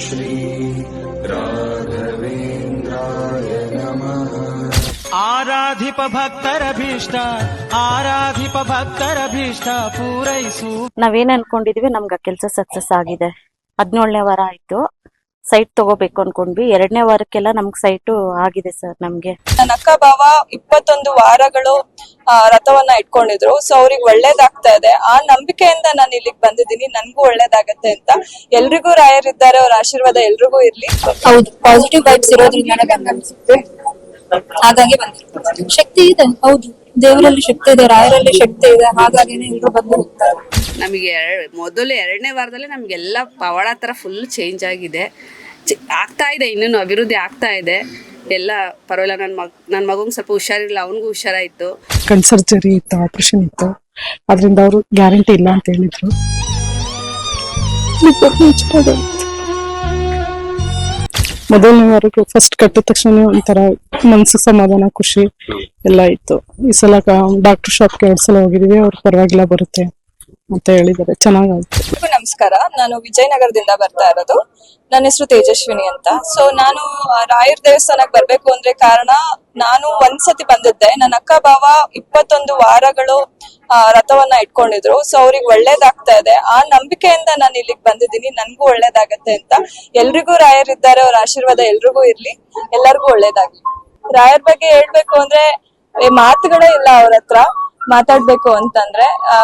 श्री राघवेन्द्राय नमः ಆರಾಧಿಪ ಭಕ್ತರಭೀಷ್ಟ ಆರಾಧಿಪ ಭಕ್ತರಭೀಷ್ಟ ಪೂರೈಸು ನಾವೇನ್ ಅನ್ಕೊಂಡಿದೀವಿ ನಮ್ಗೆ ಕೆಲಸ ಸಕ್ಸಸ್ ಆಗಿದೆ ಹದಿನೇಳನೇ ವಾರ ಆಯ್ತು ಸೈಟ್ ತಗೋಬೇಕು ಅನ್ಕೊಂಡ್ವಿ. ಎರಡನೇ ವಾರಕ್ಕೆಲ್ಲ ನಮ್ಗೆ ಸೈಟು ಆಗಿದೆ ಸರ್ ನಮ್ಗೆ. ನನ್ನ ಅಕ್ಕ ಬಾವ ಇಪ್ಪತ್ತೊಂದು ವಾರಗಳು ಆ, ರಥವನ್ನ ಇಟ್ಕೊಂಡಿದ್ರು. ಸೊ ಅವ್ರಿಗೆ ಒಳ್ಳೇದಾಗ್ತಾ ಇದೆ. ಆ ನಂಬಿಕೆಯಿಂದ ನಾನು ಇಲ್ಲಿಗೆ ಬಂದಿದ್ದೀನಿ. ನನ್ಗೂ ಒಳ್ಳೇದಾಗತ್ತೆ ಅಂತ. ಎಲ್ರಿಗೂ ರಾಯರಿದ್ದಾರೆ ಅವ್ರ ಆಶೀರ್ವಾದ ಎಲ್ರಿಗೂ ಇರ್ಲಿ. ಹೌದು. ಪಾಸಿಟಿವ್ ವೈಬ್ಸ್ ಇರೋದ್ರಿಂದ ಅನ್ಸುತ್ತೆ. ಹಾಗಾಗಿ ಬಂದಿರ್ತಾರೆ ಶಕ್ತಿ ಇದೆ. ಹೌದು. ದೇವರಲ್ಲಿ ಶಕ್ತಿ ಇದೆ. ರಾಯರಲ್ಲಿ ಶಕ್ತಿ ಇದೆ. ಹಾಗಾಗಿನೇ ಎಲ್ರು ಬಂದು ಹೋಗ್ತಾರೆ. ನಮಗೆ ಮೊದಲು ಎರಡನೇ ವಾರದಲ್ಲೇ ನಮಗೆಲ್ಲ ಪವಾಡ ಥರ ಫುಲ್ ಚೇಂಜ್ ಆಗಿದೆ. ಆಗ್ತಾ ಇದೆ ಇನ್ನೂ ಅಭಿವೃದ್ಧಿ ಆಗ್ತಾ ಇದೆ. ಎಲ್ಲ ಪರವಾಗಿಲ್ಲ ನನ್ನ ಮಗ ನನ್ನ ಮಗಂಗೆ ಸ್ವಲ್ಪ ಹುಷಾರಿಲ್ಲ ಅವನಿಗೂ ಹುಷಾರಾಯಿತು. ಕಣ್ ಸರ್ಜರಿ ಇತ್ತು ಆಪರೇಷನ್ ಇತ್ತು. ಅದರಿಂದ ಅವರು ಗ್ಯಾರಂಟಿ ಇಲ್ಲ ಅಂತ ಹೇಳಿದ್ರು. ಮೊದಲನೇ ವಾರಕ್ಕೆ ಫಸ್ಟ್ ಕಟ್ಟಿದ ತಕ್ಷಣ ಒಂಥರ ಮನಸ್ಸು ಸಮಾಧಾನ, ಖುಷಿ ಎಲ್ಲ ಇತ್ತು. ಈ ಸಲ ಡಾಕ್ಟರ್ ಶಾಪ್ಗೆ ಎರಡು ಸಲ ಹೋಗಿದೀವಿ ಅವ್ರು ಪರವಾಗಿಲ್ಲ ಬರುತ್ತೆ. ಅಂತ ಹೇಳಿದ್ದಾರೆ. ಚೆನ್ನಾಗಾಯ್ತು. ನಮಸ್ಕಾರ. ನಾನು ವಿಜಯನಗರದಿಂದ ಬರ್ತಾ ಇರೋದು. ನನ್ನ ಹೆಸರು ತೇಜಸ್ವಿನಿ ಅಂತ. ಸೊ ನಾನು ರಾಯರ್ ದೇವಸ್ಥಾನಕ್ಕೆ ಬರ್ಬೇಕು ಅಂದ್ರೆ ಕಾರಣ ನಾನು ಒಂದ್ಸತಿ ಬಂದಿದ್ದೆ. ನನ್ನ ಅಕ್ಕ ಭಾವ ಇಪ್ಪತ್ತೊಂದು ವಾರಗಳು ಆ, ರಥವನ್ನ ಇಟ್ಕೊಂಡಿದ್ರು. ಸೊ ಅವ್ರಿಗೆ ಒಳ್ಳೇದಾಗ್ತಾ ಇದೆ. ಆ ನಂಬಿಕೆಯಿಂದ ನಾನು ಇಲ್ಲಿಗೆ ಬಂದಿದ್ದೀನಿ. ನನ್ಗೂ ಒಳ್ಳೇದಾಗತ್ತೆ ಅಂತ. ಎಲ್ರಿಗೂ ರಾಯರ್ ಇದ್ದಾರೆ. ಅವ್ರ ಆಶೀರ್ವಾದ ಎಲ್ರಿಗೂ ಇರ್ಲಿ. ಎಲ್ಲರಿಗೂ ಒಳ್ಳೇದಾಗ್ಲಿ. ರಾಯರ್ ಬಗ್ಗೆ ಹೇಳ್ಬೇಕು ಅಂದ್ರೆ ಏ, ಮಾತುಗಳೇ ಇಲ್ಲ ಅವ್ರ ಹತ್ರ. ಮಾತಾಡ್ಬೇಕು ಅಂತಂದ್ರೆ ಆ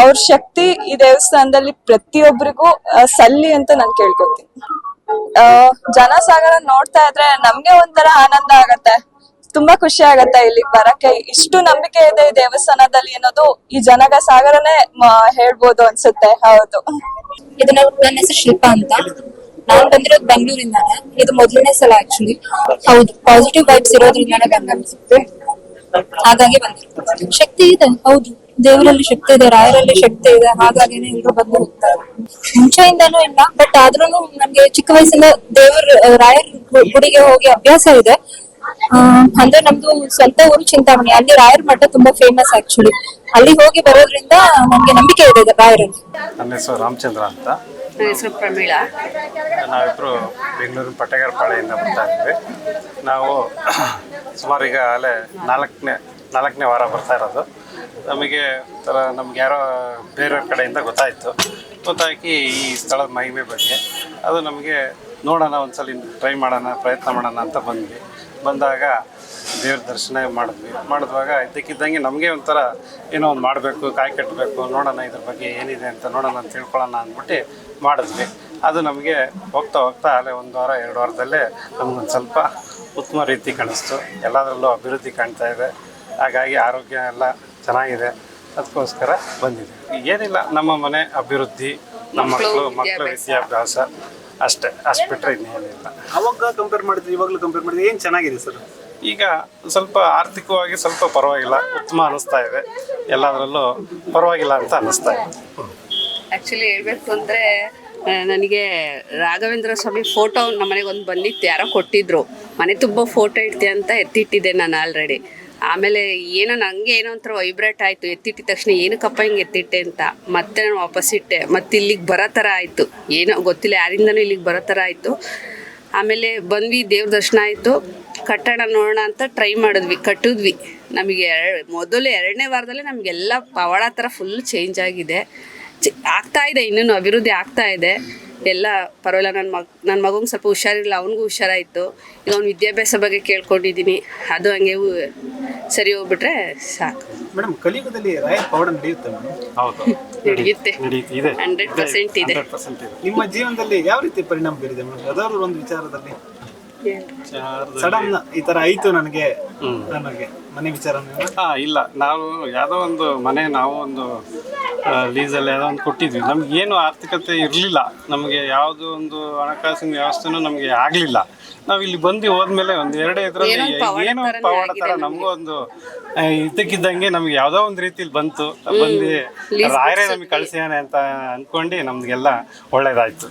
ಅವ್ರ ಶಕ್ತಿ ಈ ದೇವಸ್ಥಾನದಲ್ಲಿ ಪ್ರತಿಯೊಬ್ಬರಿಗೂ ಸಲ್ಲಿ ಅಂತ ನಾನು ಕೇಳ್ಕೊತೀನಿ. ಜನಸಾಗರ ನೋಡ್ತಾ ಇದ್ರೆ ನಮ್ಗೆ ಒಂಥರ ಆನಂದ ಆಗತ್ತೆ. ತುಂಬಾ ಖುಷಿ ಆಗತ್ತೆ ಇಲ್ಲಿ ಬರಕ್ಕೆ. ಇಷ್ಟು ನಂಬಿಕೆ ಇದೆ ಈ ದೇವಸ್ಥಾನದಲ್ಲಿ ಅನ್ನೋದು ಈ ಜನಗ ಸಾಗರನೇ ಹೇಳ್ಬೋದು ಅನ್ಸುತ್ತೆ. ಹೌದು. ಇದನ್ನ ನನ್ನ ಹೆಸರು ಶಿಲ್ಪಾ ಅಂತ. ನಾನ್ ಬಂದಿರೋದು ಬೆಂಗಳೂರಿಂದ ಇದು ಮೊದಲನೇ ಸಲ ಆಕ್ಚುಲಿ ಹೌದು ಪಾಸಿಟಿವ್ ವೈಬ್ಸ್ ಇರೋದ್ರಿಂದ ನನಗೆ ಅನ್ಸುತ್ತೆ. ಹಾಗಾಗಿ ಬಂದಿರೋದು. ಶಕ್ತಿ ಇದೆ, ಹೌದು. ದೇವರಲ್ಲಿ ಶಕ್ತಿ ಇದೆ ರಾಯರಲ್ಲಿ ಶಕ್ತಿ ಇದೆ ಹಾಗಾಗಿನೇ ಎಲ್ರು ಬಂದು ಹೋಗ್ತಾರೆ. ಮುಂಚೆಯಿಂದಾನು ಇಲ್ಲ ಬಟ್ ಆದ್ರೂ ನಮ್ಗೆ ಚಿಕ್ಕ ವಯಸ್ಸಿಂದ ದೇವರ ರಾಯರ್ ಗುಡಿಗೆ ಹೋಗಿ ಅಭ್ಯಾಸ ಇದೆ. ಅಹ್ ಅಂದ್ರೆ ನಮ್ದು ಸ್ವಂತ ಊರು ಚಿಂತಾಮಣಿ ಅಲ್ಲಿ ರಾಯರ್ ಮಠ ತುಂಬಾ ಫೇಮಸ್ ಆಕ್ಚುಲಿ ಅಲ್ಲಿ ಹೋಗಿ ಬರೋದ್ರಿಂದ ನಮ್ಗೆ ನಂಬಿಕೆ ಇದೆ ರಾಯರಲ್ಲಿ. ನನ್ನ ಹೆಸರು ರಾಮಚಂದ್ರ ಅಂತ. ನನ್ನ ಹೆಸರು ಪ್ರಮೀಳಾ. ನಾವಿಬ್ಬರು ಬೆಂಗಳೂರು ಪಟ್ಟೆಗಾರಪಾಳೆಯಿಂದ ಬರ್ತಾ ಇದ್ವಿ. ನಾವು ಸುಮಾರು ಈಗ ಅಲ್ಲೇ ನಾಲ್ಕನೇ ನಾಲ್ಕನೇ ವಾರ ಬರ್ತಾ ಇರೋದು. ನಮಗೆ ಥರ ನಮ್ಗೆ ಯಾರೋ ಬೇರೆಯವ್ರ ಕಡೆಯಿಂದ ಗೊತ್ತಾಯಿತು. ಗೊತ್ತಾಗಿ ಈ ಸ್ಥಳದ ಮಹಿಮೆ ಬಗ್ಗೆ. ಅದು ನಮಗೆ ನೋಡೋಣ, ಒಂದ್ಸಲ ಟ್ರೈ ಮಾಡೋಣ, ಪ್ರಯತ್ನ ಮಾಡೋಣ ಅಂತ ಬಂದ್ವಿ. ಬಂದಾಗ ದೇವ್ರ ದರ್ಶನ ಮಾಡಿದ್ವಿ. ಮಾಡಿದ್ವಾಗ ಇದ್ದಕ್ಕಿದ್ದಂಗೆ ನಮಗೆ ಒಂಥರ ಏನೋ ಒಂದು ಮಾಡಬೇಕು, ಕಾಯಿ ಕಟ್ಟಬೇಕು ನೋಡೋಣ ಇದ್ರ ಬಗ್ಗೆ ಏನಿದೆ ಅಂತ ನೋಡೋಣ ಅಂತ ತಿಳ್ಕೊಳ್ಳೋಣ ಅಂದ್ಬಿಟ್ಟು ಮಾಡಿದ್ವಿ. ಅದು ನಮಗೆ ಹೋಗ್ತಾ ಹೋಗ್ತಾ ಅಲ್ಲೇ ಒಂದು ವಾರ, ಎರಡು ವಾರದಲ್ಲೇ ನಮ್ಗೊಂದು ಸ್ವಲ್ಪ ಉತ್ತಮ ರೀತಿ ಕಾಣಿಸ್ತು. ಎಲ್ಲದರಲ್ಲೂ ಅಭಿವೃದ್ಧಿ ಕಾಣ್ತಾ ಇದೆ. ಹಾಗಾಗಿ ಆರೋಗ್ಯ ಎಲ್ಲ ಚೆನ್ನಾಗಿದೆ. ಅದಕ್ಕೋಸ್ಕರ ಬಂದಿದೆ. ಏನಿಲ್ಲ ನಮ್ಮ ಮನೆ ಅಭಿವೃದ್ಧಿ ನಮ್ಮ ಮಕ್ಕಳು ಮಕ್ಕಳ ವಿದ್ಯಾಭ್ಯಾಸ. ಅಷ್ಟೇ ಅಷ್ಟು ಬಿಟ್ಟರೆ ಇನ್ನೇನಿಲ್ಲ. ಅವಾಗ ಕಂಪೇರ್ ಮಾಡಿದ್ರೆ ಇವಾಗಲೂ ಕಂಪೇರ್ ಮಾಡಿದ್ರೆ ಏನು ಚೆನ್ನಾಗಿದೆ ಸರ್? ಈಗ ಸ್ವಲ್ಪ ಆರ್ಥಿಕವಾಗಿ ಸ್ವಲ್ಪ ಪರವಾಗಿಲ್ಲ ಉತ್ತಮ ಅನಿಸ್ತಾ ಇದೆ. ಎಲ್ಲದರಲ್ಲೂ ಪರವಾಗಿಲ್ಲ ಅಂತ ಅನ್ನಿಸ್ತಾ ಇದೆ. ಆ್ಯಕ್ಚುಲಿ ಹೇಳಬೇಕು ಅಂದರೆ ನನಗೆ ರಾಘವೇಂದ್ರ ಸ್ವಾಮಿ ಫೋಟೋ ನಮ್ಮ ಮನೆಗೆ ಒಂದು ಬಂದಿತ್ತು ಯಾರೋ ಕೊಟ್ಟಿದ್ರು. ಮನೆ ತುಂಬ ಫೋಟೋ ಇಡ್ತೀಯ ಅಂತ ಎತ್ತಿಟ್ಟಿದ್ದೆ ನಾನು ಆಲ್ರೆಡಿ ಆಮೇಲೆ ಏನೋ ನನಗೆ ಏನೋ ಒಂಥರ ವೈಬ್ರೇಟ್ ಆಯಿತು, ಎತ್ತಿಟ್ಟಿದ ತಕ್ಷಣ ಏನಕ್ಕಪ್ಪ ಹಿಂಗೆ ಎತ್ತಿಟ್ಟೆ ಅಂತ. ಮತ್ತೆ ನಾನು ವಾಪಸ್ ಇಟ್ಟೆ. ಮತ್ತೆ ಇಲ್ಲಿಗೆ ಬರೋ ಥರ ಆಯಿತು. ಏನೋ ಗೊತ್ತಿಲ್ಲ, ಯಾರಿಂದನೂ ಇಲ್ಲಿಗೆ ಬರೋ ಥರ ಆಯಿತು. ಆಮೇಲೆ ಬಂದ್ವಿ, ದೇವ್ರ ದರ್ಶನ ಆಯಿತು. ಕಟ್ಟಡ ನೋಡೋಣ ಅಂತ ಟ್ರೈ ಮಾಡಿದ್ವಿ, ಕಟ್ಟಿದ್ವಿ. ನಮಗೆ ಮೊದಲು ಎರಡನೇ ವಾರದಲ್ಲೇ ನಮಗೆಲ್ಲ ಪವಾಡ ಥರ ಫುಲ್ ಚೇಂಜ್ ಆಗಿದೆ. ಆಗ್ತಾ ಇದೆ, ಇನ್ನೂ ಅಭಿವೃದ್ಧಿ ಆಗ್ತಾ ಇದೆ. ಎಲ್ಲ ಪರವಾಗಿಲ್ಲ ನನ್ನ ಮಗ ನನ್ನ ಮಗಂಗೆ ಸ್ವಲ್ಪ ಹುಷಾರಿಲ್ಲ ಅವನಿಗೂ ಹುಷಾರಾಯಿತು. ಈಗ ಅವ್ನ ವಿದ್ಯಾಭ್ಯಾಸ ಬಗ್ಗೆ ಕೇಳ್ಕೊಂಡಿದ್ದೀನಿ ಅದು ಹಂಗೆ ಸರಿ ಹೋಗ್ಬಿಟ್ರೆ ಸಾಕು. ಮೇಡಮ್ ಕಲಿಯುಗದಲ್ಲಿ ರಾಯರ್ ಪವಾಡ ನಡೆಯುತ್ತೆ ನಡೆಯುತ್ತೆ. ಇದೆ. ಹಂಡ್ರೆಡ್ ಪರ್ಸೆಂಟ್ ಇದೆ. ನಿಮ್ಮ ಜೀವನದಲ್ಲಿ ಯಾವ ರೀತಿ ಪರಿಣಾಮ ಬೀರಿದೆ ಮೇಡಮ್ ಯಾವ್ದಾದ್ರು ಒಂದು ವಿಚಾರದಲ್ಲಿ? ಸಡನ್ ಈ ತರ ಆಯ್ತು ನನಗೆ. ನನಗೆ ಮನೆ ವಿಚಾರ ಹಾ ಇಲ್ಲ. ನಾವು ಯಾವುದೋ ಒಂದು ಮನೆ ನಾವು ಒಂದು ಲೀಸಲ್ಲಿ ಯಾವುದೋ ಒಂದು ಕೊಟ್ಟಿದ್ವಿ. ನಮ್ಗೆ ಏನು ಆರ್ಥಿಕತೆ ಇರಲಿಲ್ಲ. ನಮಗೆ ಯಾವುದೋ ಒಂದು ಹಣಕಾಸಿನ ವ್ಯವಸ್ಥೆನೂ ನಮಗೆ ಆಗಲಿಲ್ಲ. ನಾವು ಇಲ್ಲಿ ಬಂದು ಹೋದ್ಮೇಲೆ ಒಂದು ಎರಡೇ ಇದರಲ್ಲಿ ಏನೋ ಪವಾಡ ಏನೋ ಥರ ನಮಗೂ. ಒಂದು ಇದ್ದಕ್ಕಿದ್ದಂಗೆ ನಮ್ಗೆ ಯಾವುದೋ ಒಂದು ರೀತಿಲಿ ಬಂತು. ಬಂದು ರಾಯರೇ ನಮಗೆ ಕಳಿಸ್ಯಾನೆ ಅಂತ ಅಂದ್ಕೊಂಡು ನಮ್ಗೆಲ್ಲ ಒಳ್ಳೇದಾಯ್ತು.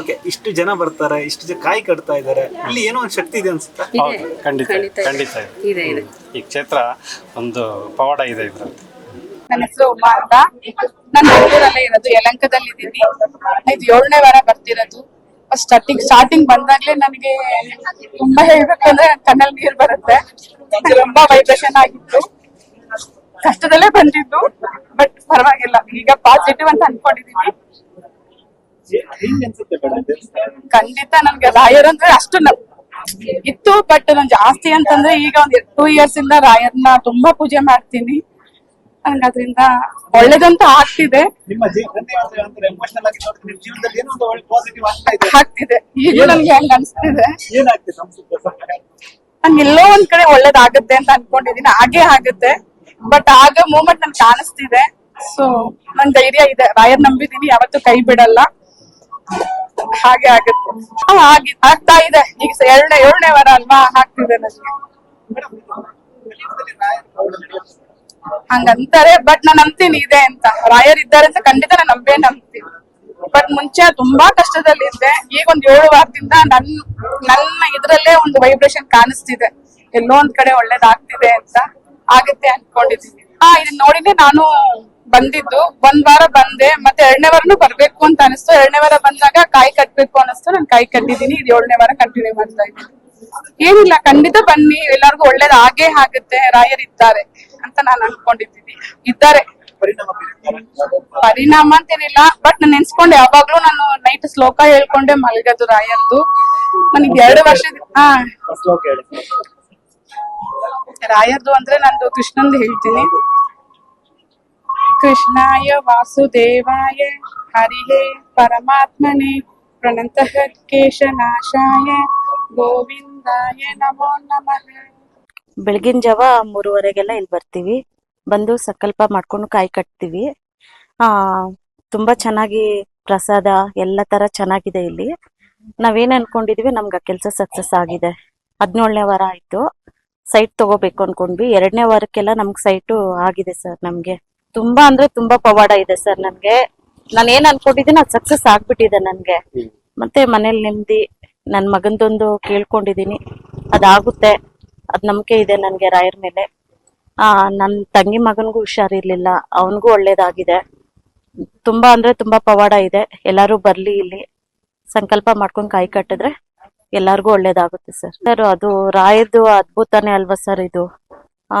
ಓಕೆ ಇಷ್ಟು ಜನ ಬರ್ತಾರೆ ಇಷ್ಟು ಜನ ಕಾಯಿ ಕಟ್ತಾ ಇದ್ದಾರೆ. ಇಲ್ಲಿ ಏನೋ ಒಂದು ಶಕ್ತಿ ಇದೆ ಅನ್ಸುತ್ತೆ? ಹೌದು ಖಂಡಿತ ಖಂಡಿತ ಇದೆ. ಈ ಕ್ಷೇತ್ರ ಒಂದು ಪವಾಡ ಇದೆ ಇದರಲ್ಲಿ. ನನ್ನ ಹೆಸರು ಉಮಾ ಅಂತ. ನಾನು ಬೆಂಗಳೂರಲ್ಲೇ ಇರೋದು ಯಲಂಕದಲ್ಲಿ ಇದ್ದೀನಿ ಇದು ಏಳನೇ ವಾರ ಬರ್ತಿರೋದು. ಸ್ಟಾರ್ಟಿಂಗ್ ಸ್ಟಾರ್ಟಿಂಗ್ ಬಂದಾಗ್ಲೇ ನನಗೆ ತುಂಬಾ ಹೇಳ್ಬೇಕಂದ್ರೆ ಕಣ್ಣಲ್ಲಿ ನೀರ್ ಬರುತ್ತೆ. ತುಂಬಾ ವೈಬ್ರೇಷನ್ ಆಗಿತ್ತು. ಕಷ್ಟದಲ್ಲೇ ಬಂದಿದ್ದು ಬಟ್ ಪರವಾಗಿಲ್ಲ. ಈಗ ಪಾಸಿಟಿವ್ ಅಂತ ಅನ್ಕೊಂಡಿದೀನಿ. ಖಂಡಿತ ನನ್ಗೆ ರಾಯರ್ ಅಂದ್ರೆ ಅಷ್ಟು ಇತ್ತು ಬಟ್ ನಾನು ಜಾಸ್ತಿ ಅಂತಂದ್ರೆ ಈಗ ಒಂದ್ ಟೂ ಇಯರ್ಸ್ ಇಂದ ರಾಯರ್ನ ತುಂಬಾ ಪೂಜೆ ಮಾಡ್ತೀನಿ. ನಂಗೆ ಅದರಿಂದ ಒಳ್ಳೇದಂತ ಆಗ್ತಿದೆ. ನಿಮ್ಮ ಜೀವನದಲ್ಲಿ ಎಮೋಷನಲ್ ಆಗಿ ನೋಡಿದ್ರೆ ನಿಮ್ಮ ಜೀವನದಲ್ಲಿ ಏನೋ ಒಂದು ಒಳ್ಳೆ ಪಾಸಿಟಿವ್ ಆಗ್ತಾ ಇದೆ. ಆಗ್ತಿದೆ. ಈಗ ನನ್ಗೆ ಹಂಗ ಅನ್ಸ್ತಿದೆ. ಏನಾಗ್ತಿದೆ ಅನ್ಸುತ್ತೆ ನಂಗೆ ಎಲ್ಲೋ ಒಂದ್ ಕಡೆ ಒಳ್ಳೇದಾಗುತ್ತೆ ಅಂತ ಅನ್ಕೊಂಡಿದೀನಿ. ಹಾಗೆ ಆಗುತ್ತೆ. ಬಟ್ ಆಗ ಮೂಮೆಂಟ್ ನನ್ ಕಾಣಿಸ್ತಿದೆ. ಸೊ ನನ್ ಧೈರ್ಯ ಇದೆ. ರಾಯರ್ ನಂಬಿದೀನಿ. ಯಾವತ್ತೂ ಕೈ ಬಿಡಲ್ಲ. ಹಾಗೆ ಆಗುತ್ತೆ. ಹಾ, ಆಗಿ ಆಗ್ತಾ ಇದೆ. ಈಗ ಎರಡನೇ ಏಳನೇ ವಾರ ಅಲ್ವಾ? ಆಗ್ತಿದೆ ನನಗೆ. ಹಂಗಂತಾರೆ ಬಟ್ ನಾನ್ ನಂಬ್ತೀನಿ ಇದೆ ಅಂತ. ರಾಯರ್ ಇದ್ದಾರೆ ಅಂತ ಖಂಡಿತ ನಾನು ನಂಬೇ ನಂಬ್ತೀನಿ. ಬಟ್ ಮುಂಚೆ ತುಂಬಾ ಕಷ್ಟದಲ್ಲಿದ್ದೆ ಈಗ ಒಂದ್ ಏಳು ವಾರದಿಂದ ನನ್, ನನ್ನ ಇದ್ರಲ್ಲೇ ಒಂದು ವೈಬ್ರೇಷನ್ ಕಾಣಿಸ್ತಿದೆ. ಎಲ್ಲೋ ಒಂದ್ ಕಡೆ ಒಳ್ಳೇದಾಗ್ತಿದೆ ಅಂತ ಆಗುತ್ತೆ ಅನ್ಕೊಂಡಿದೀನಿ ಹಾ ಇದನ್ನ ನೋಡಿನೇ ನಾನು ಬಂದಿದ್ದು. ಒಂದ್ ವಾರ ಬಂದೆ. ಮತ್ತೆ ಎರಡನೇ ವಾರನು ಬರ್ಬೇಕು ಅಂತ ಅನಿಸ್ತು. ಎರಡನೇ ವಾರ ಬಂದಾಗ ಕಾಯಿ ಕಟ್ಬೇಕು ಅನಿಸ್ತು ನಾನು ಕಾಯಿ ಕಟ್ಟಿದೀನಿ ಇದು ಏಳನೇ ವಾರ ಕಂಟಿನ್ಯೂ ಮಾಡ್ತಾ ಇದ್ದೀನಿ. ಏನಿಲ್ಲ, ಖಂಡಿತ ಬನ್ನಿ. ಎಲ್ಲರಿಗೂ ಒಳ್ಳೇದ್ ಆಗೇ ಆಗುತ್ತೆ. ರಾಯರ್ ಇದ್ದಾರೆ. ಅಂತ ನಾನು ಅನ್ಕೊಂಡಿದ್ದೀನಿ. ಇದ್ದಾರೆ. ಪರಿಣಾಮ ಬೀರುತ್ತಾರೆ ಪರಿಣಾಮ ಅಂತೇನಿಲ್ಲ ಬಟ್ ನಾನು ನೆನ್ಸ್ಕೊಂಡೆ ಯಾವಾಗ್ಲೂ ನಾನು ನೈಟ್ ಶ್ಲೋಕ ಹೇಳ್ಕೊಂಡೆ ಮಲ್ಗದು ರಾಯರ್ದು. ನನಗೆ ಎರಡು ವರ್ಷದ ಹಾ. ಶ್ಲೋಕ ಹೇಳಿ. ರಾಯರ್ದು ಅಂದ್ರೆ ನಂದು ಕೃಷ್ಣಂದು ಹೇಳ್ತೀನಿ. ಕೃಷ್ಣಾಯ ವಾಸುದೇವಾಯ ಹರಿಹೇ ಪರಮಾತ್ಮನೆ ಪ್ರಣಂತಃ ಕೇಶನಾಶಾಯ ಗೋವಿಂದಾಯ ನಮೋ ನಮಃ. ಬೆಳಗಿನ ಜಾವ ಮೂರುವರೆಗೆಲ್ಲ ಇಲ್ಲಿ ಬರ್ತೀವಿ. ಬಂದು ಸಕಲ್ಪ ಮಾಡ್ಕೊಂಡು ಕಾಯಿ ಕಟ್ತೀವಿ. ಆ ತುಂಬಾ ಚೆನ್ನಾಗಿ ಪ್ರಸಾದ ಎಲ್ಲ ತರ ಚೆನ್ನಾಗಿದೆ ಇಲ್ಲಿ. ನಾವೇನ್ ಅನ್ಕೊಂಡಿದೀವಿ ನಮ್ಗೆ ಆ ಕೆಲಸ ಸಕ್ಸಸ್ ಆಗಿದೆ. ಹದಿನೇಳನೇ ವಾರ ಆಯ್ತು. ಸೈಟ್ ತಗೋಬೇಕು ಅನ್ಕೊಂಡ್ವಿ. ಎರಡನೇ ವಾರಕ್ಕೆಲ್ಲ ನಮ್ಗೆ ಸೈಟು ಆಗಿದೆ ಸರ್ ನಮ್ಗೆ. ತುಂಬಾ ಅಂದ್ರೆ ತುಂಬಾ ಪವಾಡ ಇದೆ ಸರ್ ನನ್ಗೆ ನಾನು ಏನ್ ಅನ್ಕೊಂಡಿದ್ದೀನಿ ಅದು ಸಕ್ಸಸ್ ಆಗ್ಬಿಟ್ಟಿದೆ ನನ್ಗೆ. ಮತ್ತೆ ಮನೇಲಿ ನೆಮ್ಮದಿ ನನ್ ಮಗಂದೊಂದು ಕೇಳ್ಕೊಂಡಿದೀನಿ. ಅದಾಗುತ್ತೆ. ಅದ್ ನಂಬಿಕೆ ಇದೆ ನನ್ಗೆ ರಾಯರ್ ಮೇಲೆ. ಆ ನನ್ ತಂಗಿ ಮಗನ್ಗೂ ಹುಷಾರಿರ್ಲಿಲ್ಲ. ಅವನಿಗೂ ಒಳ್ಳೇದಾಗಿದೆ. ತುಂಬಾ ಅಂದ್ರೆ ತುಂಬಾ ಪವಾಡ ಇದೆ. ಎಲ್ಲಾರು ಬರ್ಲಿ ಇಲ್ಲಿ. ಸಂಕಲ್ಪ ಮಾಡ್ಕೊಂಡ್ ಕಾಯಿ ಕಟ್ಟಿದ್ರೆ ಎಲ್ಲರಿಗೂ ಒಳ್ಳೇದಾಗುತ್ತೆ ಸರ್. ಸರ್ ಅದು ರಾಯರ್ದು ಅದ್ಭುತನೇ ಅಲ್ವಾ ಸರ್ ಇದು? ಆ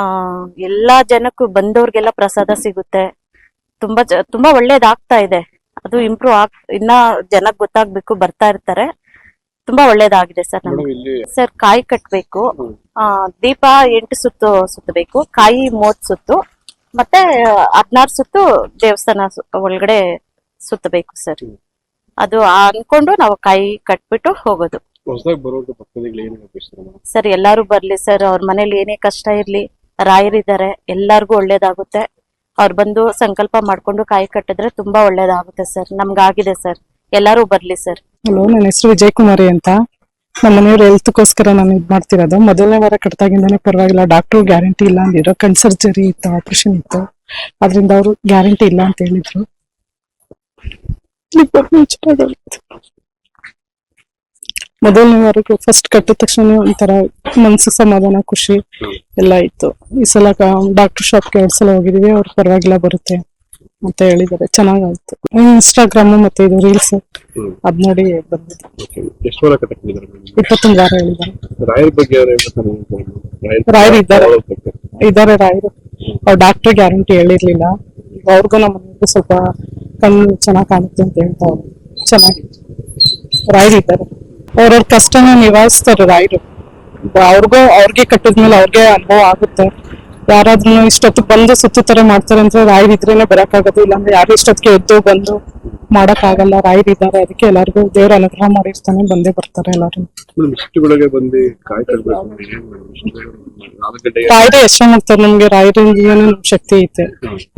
ಎಲ್ಲಾ ಜನಕ್ಕೂ ಬಂದವ್ರಿಗೆಲ್ಲ ಪ್ರಸಾದ ಸಿಗುತ್ತೆ. ತುಂಬಾ ತುಂಬಾ ಒಳ್ಳೇದಾಗ್ತಾ ಇದೆ. ಅದು ಇಂಪ್ರೂವ್ ಆಗ್ ಇನ್ನ ಜನಕ್ ಗೊತ್ತಾಗ್ಬೇಕು ಬರ್ತಾ ಇರ್ತಾರೆ. ತುಂಬಾ ಒಳ್ಳೇದಾಗಿದೆ ಸರ್ ನಮ್ಗೆ. ಸರ್ ಕಾಯಿ ಕಟ್ಬೇಕು. ದೀಪ ಎಂಟು ಸುತ್ತು ಸುತ್ತಬೇಕು ಕಾಯಿ ಮೂವತ್ ಸುತ್ತು ಮತ್ತೆ ಹದಿನಾರು ಸುತ್ತು ದೇವಸ್ಥಾನ ಒಳಗಡೆ ಸುತ್ತಬೇಕು ಸರ್. ಅದು ಅನ್ಕೊಂಡು ನಾವು ಕಾಯಿ ಕಟ್ಬಿಟ್ಟು ಹೋಗೋದು. ಸರ್? ಎಲ್ಲಾರು ಬರ್ಲಿ ಸರ್ ಅವ್ರ ಮನೇಲಿ ಏನೇ ಕಷ್ಟ ಇರ್ಲಿ ರಾಯರಿದ್ದಾರೆ ಎಲ್ಲಾರ್ಗು ಒಳ್ಳೇದಾಗುತ್ತೆ. ಅವ್ರು ಬಂದು ಸಂಕಲ್ಪ ಮಾಡ್ಕೊಂಡು ಕಾಯಿ ಕಟ್ಟಿದ್ರೆ ತುಂಬಾ ಒಳ್ಳೇದಾಗುತ್ತೆ ಸರ್ ನಮ್ಗಾಗಿದೆ ಸರ್. ಎಲ್ಲಾರು ಬರ್ಲಿ ಸರ್. ಹಲೋ ನನ್ನ ಹೆಸರು ವಿಜಯ್ ಕುಮಾರಿ ಅಂತ. ನಮ್ಮ ಮನೆಯವ್ರ ಹೆಲ್ತ್ಗೋಸ್ಕರ ನಾನು ಇದು ಮಾಡ್ತಿರೋದು. ಮೊದಲನೇ ವಾರ ಕಟ್ಟಾಗಿಂದಾನೆ ಪರವಾಗಿಲ್ಲ. ಡಾಕ್ಟರ್ ಗ್ಯಾರಂಟಿ ಇಲ್ಲ ಅಂದಿರೋ ಕಣ್ ಸರ್ಜರಿ ಇತ್ತು ಆಪರೇಷನ್ ಇತ್ತು. ಅದರಿಂದ ಅವರು ಗ್ಯಾರಂಟಿ ಇಲ್ಲ ಅಂತ ಹೇಳಿದ್ರು. ಮೊದಲನೇ ವಾರಕ್ಕೆ ಫಸ್ಟ್ ಕಟ್ಟಿದ ತಕ್ಷಣ ಒಂಥರ ಮನ್ಸು ಸಮಾಧಾನ, ಖುಷಿ ಎಲ್ಲ ಇತ್ತು. ಈ ಸಲ ಡಾಕ್ಟರ್ ಶಾಪ್ಗೆ ಎರಡು ಸಲ ಹೋಗಿದೀವಿ. ಅವ್ರು ಪರವಾಗಿಲ್ಲ ಬರುತ್ತೆ. ಅಂತ ಹೇಳಿದ್ದಾರೆ. ಚೆನ್ನಾಗಾಯ್ತು. ಇನ್ಸ್ಟಾಗ್ರಾಮ್ ಮತ್ತೆ ಇದು ರೀಲ್ಸ್ ಅದ್ ನೋಡಿ ಬಂದಿದ್ದು ಎಷ್ಟು ವಾರ ಇಪ್ಪತ್ತೊಂದು ವಾರ ಹೇಳಿದ್ದಾರೆ. ರಾಯರ್ ಬಗ್ಗೆ ಅವ್ರು ರಾಯರ್ ಇದ್ದಾರೆ. ಇದ್ದಾರೆ ರಾಯರು. ಅವ್ರು ಡಾಕ್ಟರ್ ಗ್ಯಾರಂಟಿ ಹೇಳಿರ್ಲಿಲ್ಲ. ಈಗ ಅವ್ರಿಗೂ ನಮ್ಮ ಮನೆಗೂ ಸ್ವಲ್ಪ ಕಣ್ಣು ಚೆನ್ನಾಗಿ ಕಾಣುತ್ತೆ ಅಂತ ಹೇಳ್ತಾವ್ರು ಚೆನ್ನಾಗಿ ರಾಯರ್ ಇದ್ದಾರೆ. ಅವ್ರವ್ರ ಕಷ್ಟನ ನಿವಾರಿಸ್ತಾರೆ ರಾಯರು. ಅವ್ರಿಗೂ ಅವ್ರಿಗೆ ಕಟ್ಟಿದ್ಮೇಲೆ ಅವ್ರಿಗೆ ಅನುಭವ ಆಗುತ್ತೆ. ಯಾರಾದ್ರೂ ಇಷ್ಟೊತ್ತು ಬಂದು ಸುತ್ತುತ್ತಾರೆ ಮಾಡ್ತಾರೆ ಅಂದ್ರೆ ರಾಯರ್ ಬರಕ್ ಬರಕ್ಕಾಗೋದು ಇಲ್ಲಾಂದ್ರೆ ಯಾರು ಇಷ್ಟೊತ್ತಿಗೆ ಎದ್ದು ಬಂದು ಮಾಡಕ್ ಆಗಲ್ಲ ರಾಯರ್ ಇದ್ದಾರೆ ಅದಕ್ಕೆ ಎಲ್ಲರಿಗೂ ದೇವ್ರ ಅನುಗ್ರಹ ಮಾಡಿರ್ತಾನೆ ಬಂದೇ ಬರ್ತಾರೆ ಎಲ್ಲಾರು. ಅಂದ್ರೆ ರಾಯರೇ ಎಷ್ಟ ಮಾಡ್ತಾರೆ ನಮ್ಗೆ ರಾಯರಿಂದ ನಮ್ ಶಕ್ತಿ ಐತೆ.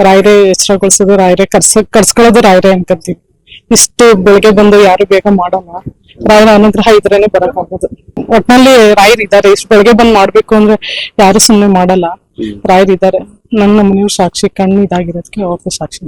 ರಾಯರೇ ಎಚ್ಚರಗೊಳಿಸೋದು ರಾಯರೇ ಕರ್ಸ ಕರ್ಸ್ಕೊಳ್ಳೋದು ರಾಯರೇ ಅನ್ಕೊಂತೀವಿ ಇಷ್ಟು ಬೆಳಿಗ್ಗೆ ಬಂದು ಯಾರು ಬೇಗ ಮಾಡಲ್ಲ. ರಾಯರ ಅನುಗ್ರಹ ಇದ್ರೇನೆ ಬರಕ್ಕಾಗೋದು. ಒಟ್ನಲ್ಲಿ ರಾಯರ್ ಇದ್ದಾರೆ ಇಷ್ಟು ಬೆಳಿಗ್ಗೆ ಬಂದ್ ಮಾಡ್ಬೇಕು ಅಂದ್ರೆ ಯಾರು ಸುಮ್ನೆ ಮಾಡಲ್ಲ. ರಾಯರ್ ಇದ್ದಾರೆ ನನ್ನ ಮನೆಯವ್ರ ಸಾಕ್ಷಿ ಕಣ್ಣು ಇದಾಗಿರೋದಕ್ಕೆ ಅವ್ರದ್ದು ಸಾಕ್ಷಿ.